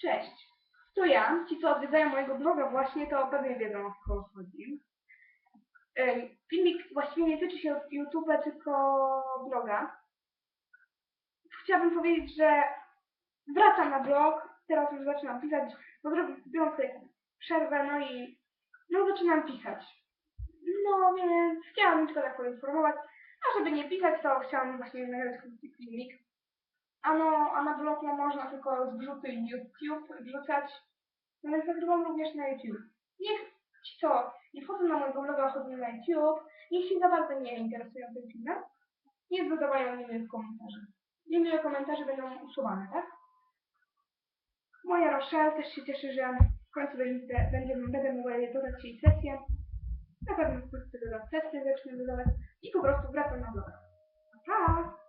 Cześć. To ja. Ci, co odwiedzają mojego bloga właśnie, to pewnie wiedzą o kogo chodzi. Filmik właściwie nie tyczy się YouTube'a, tylko bloga. Chciałabym powiedzieć, że wracam na blog. Teraz już zaczynam pisać, bo zrobiłam sobie przerwę, no i no zaczynam pisać. No więc chciałabym tylko tak poinformować. A żeby nie pisać, to chciałam właśnie nagrać filmik. A no, a na blog no, można tylko zrzuty YouTube wrzucać. No więc nagrywam również na YouTube. Niech ci co nie wchodzą na mojego bloga, chodzą na YouTube, niech się za bardzo nie interesują tym filmem, niech dodawają niemiłe komentarze. Niemiłe komentarze będą usuwane, tak? Moja Rochelle też się cieszy, że w końcu będzie, będzie, będę mogła dodać jej sesję. Na pewno wkrótce dodam sesję, zacznę dodawać i po prostu wracam na blog. Pa!